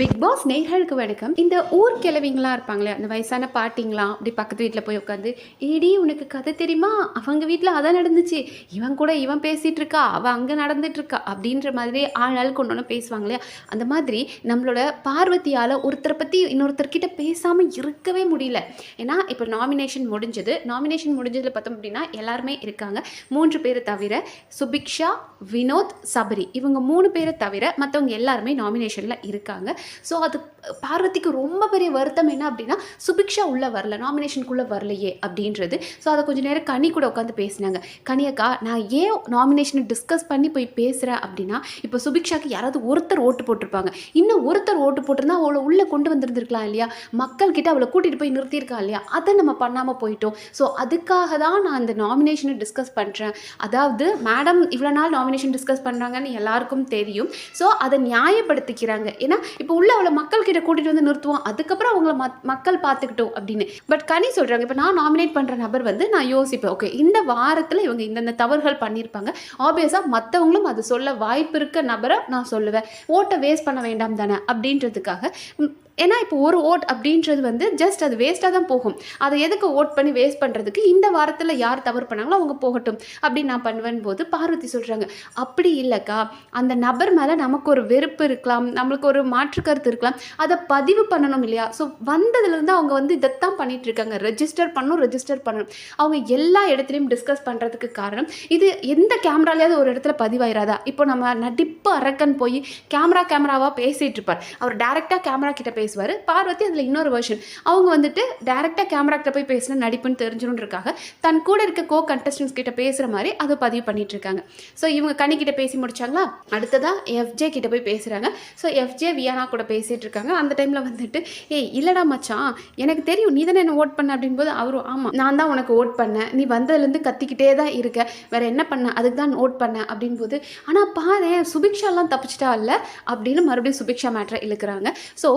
Big pass நேர்களுக்கு வணக்கம். இந்த ஊர் கிழவிங்களாம் இருப்பாங்களே அந்த வயசான பாட்டிங்களாம் அப்படி பக்கத்து வீட்டில் போய் உட்காந்து ஏடி உனக்கு கதை தெரியுமா? அவங்க வீட்டில் அதான் நடந்துச்சு. இவன் கூட இவன் பேசிகிட்டு இருக்கா அவள் அங்கே நடந்துட்டு இருக்கா அப்படின்ற மாதிரி ஆள் கொண்டு ஒன்று பேசுவாங்களே. அந்த மாதிரி நம்மளோட பார்வதியால் ஒருத்தரை பற்றி இன்னொருத்தர்கிட்ட பேசாமல் இருக்கவே முடியல. ஏன்னா இப்போ நாமினேஷன் முடிஞ்சது. நாமினேஷன் முடிஞ்சதில் பார்த்தோம் அப்படின்னா எல்லாருமே இருக்காங்க. மூன்று பேரை தவிர சுபிக்ஷா வினோத் சபரி. இவங்க மூணு பேரை தவிர மற்றவங்க எல்லாருமே நாமினேஷனில் இருக்காங்க. ஸோ அது பார்வதிக்கு ரொம்ப பெரிய வருத்தம் என்ன அப்படின்னா சுபிக்ஷா உள்ளே வரல நாமினேஷனுக்குள்ளே வரலையே அப்படின்றது. ஸோ அதை கொஞ்சம் நேரம் கனி கூட உட்காந்து பேசினாங்க. கனியக்கா நான் ஏன் நாமினேஷனை டிஸ்கஸ் பண்ணி போய் பேசுகிறேன் அப்படின்னா இப்போ சுபிக்ஷாக்கு யாராவது ஒருத்தர் ஓட்டு போட்டிருப்பாங்க. இன்னும் ஒருத்தர் ஓட்டு போட்டிருந்தா அவளை உள்ளே கொண்டு வந்திருந்துருக்கலாம் இல்லையா? மக்கள்கிட்ட அவளை கூட்டிகிட்டு போய் நிறுத்தியிருக்கா இல்லையா? அதை நம்ம பண்ணாமல் போயிட்டோம். ஸோ அதுக்காக தான் நான் அந்த நாமினேஷனை டிஸ்கஸ் பண்ணுறேன் அதாவது மேடம் இவ்வளோ நாள் நாமினேஷன் டிஸ்கஸ் பண்ணுறாங்கன்னு எல்லாருக்கும் தெரியும். ஸோ அதை நியாயப்படுத்திக்கிறாங்க. ஏன்னா இப்போ உள்ள அவளை மக்கள்கிட்ட கூட்டிகிட்டு வந்து நிறுத்துவோம். அதுக்கப்புறம் அவங்கள மக்கள் பார்த்துக்கிட்டோம் அப்படின்னு. பட் கனி சொல்கிறாங்க இப்போ நான் நாமினேட் பண்ணுற நபர் வந்து நான் யோசிப்பேன். ஓகே இந்த வாரத்தில் இவங்க இந்தந்த தவறுகள் பண்ணியிருப்பாங்க. ஆப்வியஸாக மற்றவங்களும் அது சொல்ல வாய்ப்பு இருக்க நபரை நான் சொல்லுவேன். ஓட்டை வேஸ்ட் பண்ண வேண்டாம் தானே அப்படின்றதுக்காக. ஏன்னா இப்போ ஒரு ஓட் அப்படின்றது வந்து ஜஸ்ட் அது வேஸ்ட்டாக தான் போகும். அதை எதுக்கு ஓட் பண்ணி வேஸ்ட் பண்ணுறதுக்கு இந்த வாரத்தில் யார் தவறு பண்ணாங்களோ அவங்க போகட்டும். அப்படின்னு நான் பண்ணுவேன் போது பார்வதி சொல்கிறாங்க அப்படி இல்லைக்கா. அந்த நபர் மேலே நமக்கு ஒரு வெறுப்பு இருக்கலாம். நம்மளுக்கு ஒரு மாற்று கருத்து இருக்கலாம். அதை பதிவு பண்ணணும் இல்லையா? ஸோ வந்ததுலேருந்து அவங்க வந்து இதைத்தான் பண்ணிட்டு இருக்காங்க. ரெஜிஸ்டர் பண்ணணும் ரெஜிஸ்டர் பண்ணணும். அவங்க எல்லா இடத்துலையும் டிஸ்கஸ் பண்ணுறதுக்கு காரணம் இது எந்த கேமராலையாவது ஒரு இடத்துல பதிவாயிராதா? இப்போ நம்ம நடிப்பு அரக்கன் போய் கேமரா கேமராவாக பேசிகிட்டு இருப்பார். அவர் டேரெக்டாக கேமரா கிட்ட பேசுவார். பார்வதி அதில் இன்னொரு வெர்ஷன் அவங்க வந்துட்டு டேரெக்டாக கேமரா கிட்ட போய் பேசினா நடிப்புன்னு தெரிஞ்சிடும்ன்றக்காக தன் கூட இருக்க கோ கண்டஸ்டன்ஸ் கிட்ட பேசுகிற மாதிரி அதை பதிவு பண்ணிட்டு இருக்காங்க. ஸோ இவங்க கனி பேசி முடிச்சாங்களா? அடுத்ததாக எஃப்ஜே கிட்ட போய் பேசுகிறாங்க ஸோ எஃப்ஜே வியானா கூட பேசிகிட்டு இருக்காங்க. அந்த டைமில் வந்துட்டு ஏய் இல்லடா மச்சான் எனக்கு தெரியும் நீ தானே என்ன ஓட் பண்ண? அப்படின்போது அவரும் ஆமாம் நான் தான் உனக்கு ஓட் பண்ணேன். நீ வந்ததுலேருந்து கத்திக்கிட்டே தான் இருக்க. வேற என்ன பண்ண? அதுக்கு தான் ஓட் பண்ணேன். அப்படின்போது ஆனால் பாரு சுபிக்ஷாலாம் தப்பிச்சிட்டா இல்லை? அப்படின்னு மறுபடியும் சுபிக்ஷா மேட்ரை இழுக்கிறாங்க. ஸோ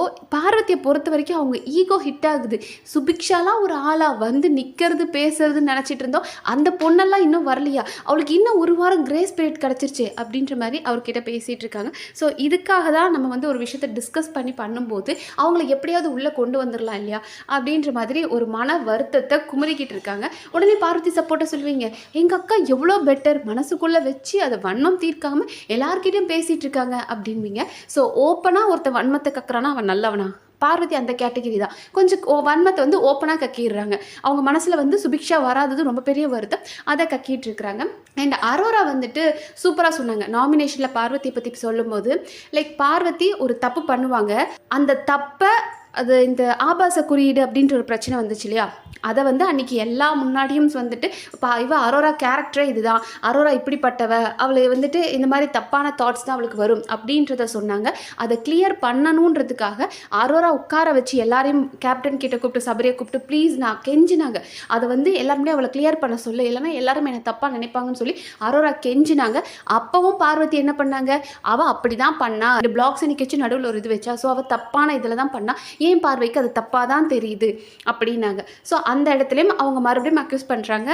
பார்வதியை பொறுத்த வரைக்கும் அவங்க ஈகோ ஹிட் ஆகுது. சுபிக்ஷாலாம் ஒரு ஆளாக வந்து நிற்கிறது பேசுறதுன்னு நினச்சிட்டு இருந்தோம். அந்த பொண்ணெல்லாம் இன்னும் வரலையா? அவளுக்கு இன்னும் ஒரு வாரம் கிரேஸ் பீரியட் கிடச்சிருச்சு அப்படின்ற மாதிரி அவர்கிட்ட பேசிகிட்டு இருக்காங்க. ஸோ இதுக்காக தான் நம்ம வந்து ஒரு விஷயத்தை டிஸ்கஸ் பண்ணி பண்ணும்போது அவங்கள எப்படியாவது உள்ளே கொண்டு வந்துடலாம் இல்லையா? அப்படின்ற மாதிரி ஒரு மன வருத்தத்தை குமுறிக்கிட்டு இருக்காங்க. உடனே பார்வதி சப்போர்ட்டை சொல்லுவீங்க எங்கள் அக்கா எவ்வளோ பெட்டர் மனசுக்குள்ளே வச்சு அதை வன்மம் தீர்க்காமல் எல்லார்கிட்டயும் பேசிகிட்டு இருக்காங்க அப்படின்பீங்க ஸோ ஓப்பனாக ஒருத்தன் வன்மத்தை கக்குறானா? அவன் நல்லவனா? பார்வதி அந்த கேட்டகிரி தான். கொஞ்சம் வன்மத்தை வந்து ஓப்பனாக கக்கிடுறாங்க. அவங்க மனசில் வந்து சுபிக்ஷா வராதது ரொம்ப பெரிய வருத்தம். அதை கக்கிட்டு இருக்கிறாங்க அண்ட் அரோரா வந்துட்டு சூப்பராக சொன்னாங்க. நாமினேஷனில் பார்வதியை பற்றி சொல்லும்போது லைக் பார்வதி ஒரு தப்பு பண்ணுவாங்க. அந்த தப்பை அது இந்த ஆபாச குறியீடு அப்படின்ற ஒரு பிரச்சனை வந்துச்சு இல்லையா? அதை வந்து அன்றைக்கி எல்லா முன்னாடியும் வந்துட்டு பா இவ அரோரா கேரக்டரே இதுதான். அரோரா இப்படிப்பட்டவ. அவளை வந்துட்டு இந்த மாதிரி தப்பான தாட்ஸ் தான் அவளுக்கு வரும். அப்படின்றத சொன்னாங்க. அதை கிளியர் பண்ணணுன்றதுக்காக அரோரா உட்கார வச்சு எல்லாரையும் கேப்டன் கிட்ட கூப்பிட்டு சபரியை கூப்பிட்டு ப்ளீஸ் நான் கெஞ்சினாங்க. அதை வந்து எல்லாருமே அவளை கிளியர் பண்ண சொல்ல இல்லைன்னா எல்லாரும் என்னை தப்பாக நினைப்பாங்கன்னு சொல்லி அரோரா கெஞ்சினாங்க. அப்பவும் பார்வதி என்ன பண்ணாங்க? அவள் அப்படி தான் பண்ணா. இந்த பிளாக்ஸ் எனக்கு வச்சு நடுவில் ஒரு இது வச்சா. ஸோ அவள் தப்பான இதில் தான் பண்ணா. ஏன் பார்வைக்கு அது தப்பாக தான் தெரியுது அப்படின்னாங்க. ஸோ அந்த இடத்துலையும் அவங்க மறுபடியும் அக்யூஸ் பண்ணுறாங்க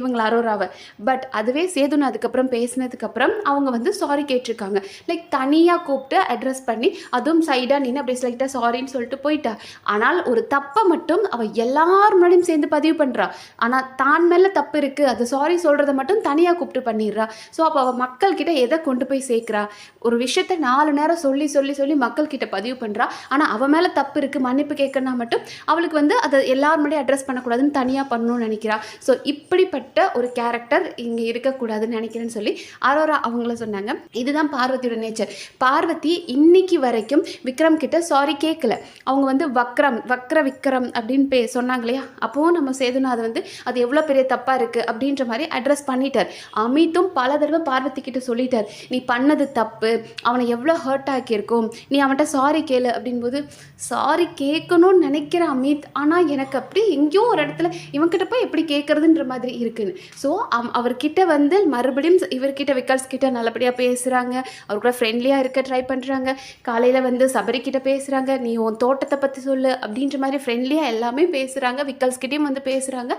இவங்கள அரோராவை. பட் அதுவே சேதுன்னு அதுக்கப்புறம் பேசினதுக்கப்புறம் அவங்க வந்து சாரி கேட்டிருக்காங்க. லைக் தனியாக கூப்பிட்டு அட்ரஸ் பண்ணி அதுவும் சைடாக நின்று அப்படி ஸ்லைட்டாக சாரின்னு சொல்லிட்டு போயிட்டா? ஆனால் ஒரு தப்பை மட்டும் அவள் எல்லார் முன்னாடியும் சேர்ந்து பதிவு பண்ணுறா ஆனால் தான் மேலே தப்பு இருக்குது அது சாரி சொல்கிறத மட்டும் தனியாக கூப்பிட்டு பண்ணிடுறா. ஸோ அப்போ அவள் மக்கள்கிட்ட எதை கொண்டு போய் சேர்க்குறா? ஒரு விஷயத்த நாலு நேரம் சொல்லி சொல்லி சொல்லி மக்கள்கிட்ட பதிவு பண்ணுறா ஆனால் அவள் மேலே தப்பு இருக்குது மன்னிப்பு கேட்கணும்னா மட்டும் அவளுக்கு வந்து அதை எல்லார் முன்னாடியும் அட்ரஸ் பண்ணக்கூடாதுன்னு தனியாக பண்ணணும்னு நினைக்கிறா. ஸோ இப்படிப்பட்ட ஒரு கேரக்டர் இங்கே இருக்கக்கூடாதுன்னு நினைக்கிறேன்னு சொல்லி அரோரா அவங்கள சொன்னாங்க. இதுதான் பார்வதியோட நேச்சர் பார்வதி இன்னைக்கு வரைக்கும் விக்ரம் கிட்ட சாரி கேட்கல அவங்க வந்து வக்ரம் வக்ர விக்ரம் அப்படின்னு பே சொன்னாங்க இல்லையா? அப்போவும் நம்ம சேதுநாத் வந்து அது எவ்வளோ பெரிய தப்பாக இருக்குது அப்படின்ற மாதிரி அட்ரஸ் பண்ணிட்டார். அமித்தும் பல தடவை பார்வதி கிட்ட சொல்லிட்டார். நீ பண்ணது தப்பு அவனை எவ்வளோ ஹர்ட் ஆக்கியிருக்கும் நீ அவன்கிட்ட சாரி கேளு அப்படின்போது சாரி கேட்கணும்னு நினைக்கிற அமித் ஆனால் எனக்கு அப்படி எங்கேயோ ஒரு இடத்துல இவன்கிட்ட போய் எப்படி கேட்குறதுன்ற மாதிரி இருக்குது இருக்குன்னு. ஸோ அவர்கிட்ட வந்து மறுபடியும் இவர்கிட்ட விக்கல்ஸ் கிட்ட நல்லபடியாக பேசுகிறாங்க அவர் கூட ஃப்ரெண்ட்லியாக இருக்க ட்ரை பண்ணுறாங்க காலையில் வந்து சபரிக்கிட்ட பேசுகிறாங்க நீ உன் தோட்டத்தை பற்றி சொல்லு அப்படின்ற மாதிரி ஃப்ரெண்ட்லியாக எல்லாமே பேசுகிறாங்க விக்கல்ஸ் கிட்டேயும் வந்து பேசுகிறாங்க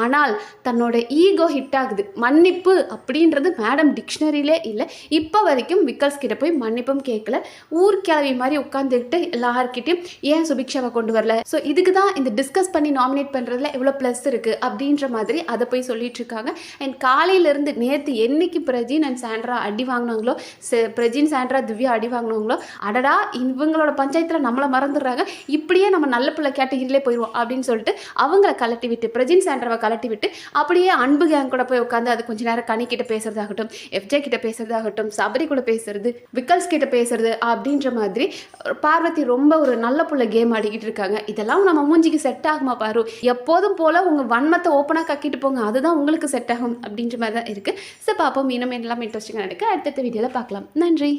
ஆனால் தன்னோட ஈகோ ஹிட் ஆகுது. மன்னிப்பு அப்படின்றது மேடம் டிக்ஷனரியிலே இல்லை. இப்போ வரைக்கும் விக்கல்ஸ் கிட்ட போய் மன்னிப்பும் கேட்கல ஊர்க்கிழவி மாதிரி உட்காந்துக்கிட்டு எல்லார்கிட்டையும் ஏன் சுபிக்ஷாவை கொண்டு வரல? ஸோ இதுக்கு தான் இந்த டிஸ்கஸ் பண்ணி நாமினேட் பண்ணுறதுல எவ்வளோ ப்ளஸ் இருக்குது அப்படின்ற மாதிரி அதை போய் சொல்லிட்டு இருக்காங்க அண்ட் காலையிலேருந்து நேற்று என்னைக்கு பிரஜின் அண்ட் சாண்ட்ரா அடி வாங்கினாங்களோ ச- பிரஜின் சாண்ட்ரா திவ்யா அடி வாங்கினாங்களோ அடடா இவங்களோட பஞ்சாயத்தில் நம்மளை மறந்துடுறாங்க. இப்படியே நம்ம நல்ல பிள்ளை கேட்டகிரிலே போயிடுவோம் அப்படின்னு சொல்லிட்டு அவங்கள கலட்டி விட்டு பிரஜின் சாண்ட்ராவை கலட்டி விட்டு அப்படியே அன்பு கேங் கூட போய் உட்காந்து அது கொஞ்ச நேரம் கனி கிட்ட பேசுறதாகட்டும் எஃப்ஜே கிட்ட பேசுறதாகட்டும் சபரி கூட பேசுறது விக்கல்ஸ் கிட்ட பேசுறது அப்படின்ற மாதிரி பார்வதி ரொம்ப ஒரு நல்ல புள்ள கேம் ஆடிக்கிட்டு இருக்காங்க. இதெல்லாம் நம்ம மூஞ்சிக்கு செட் ஆகுமா பாரு. எப்போதும் போல உங்க வன்மத்தை ஓப்பனாக கக்கிட்டு போங்க. அதுதான் உங்களுக்கு செட் ஆகும் அப்படின்ற மாதிரி தான் இருக்கு. ஸோ பார்ப்போம். இன்னும் எல்லாம் இன்ட்ரெஸ்டிங்காக இருக்கு அடுத்தடுத்த வீடியோவில் பார்க்கலாம். நன்றி.